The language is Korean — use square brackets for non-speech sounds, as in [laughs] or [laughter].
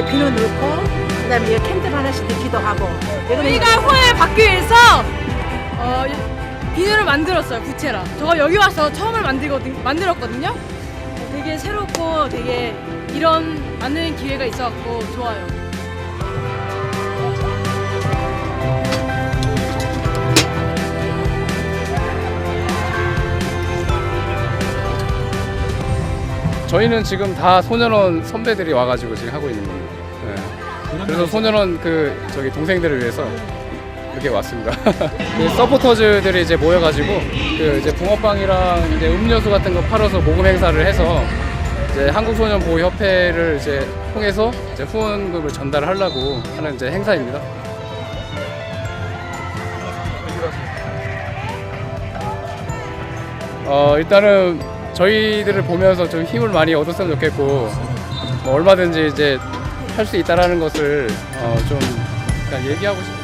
비누 넣고 그다음에 여기 캔들 하나씩 넣기도 하고 이거는 저희가 후회 받기 위해서 어, 비누를 만들었어요 부채랑. 저가 여기 와서 처음을 만들거든, 만들었거든요. 되게 새롭고 되게 이런 만드는 기회가 있어갖고 좋아요. 저희는 지금 다 소년원 선배들이 와가지고 지금 하고 있는 겁니다. 네. 그래서 소년원 그 저기 동생들을 위해서 이렇게 왔습니다. [laughs] 그 서포터즈들이 이제 모여가지고 그 이제 붕어빵이랑 이제 음료수 같은 거 팔아서 모금 행사를 해서 이제 한국소년보호협회를 이제 통해서 이제 후원금을 전달하려고 하는 이제 행사입니다. 어 일단은 저희들을 보면서 좀 힘을 많이 얻었으면 좋겠고 뭐 얼마든지 이제 할 수 있다라는 것을 어, 좀 얘기하고 싶.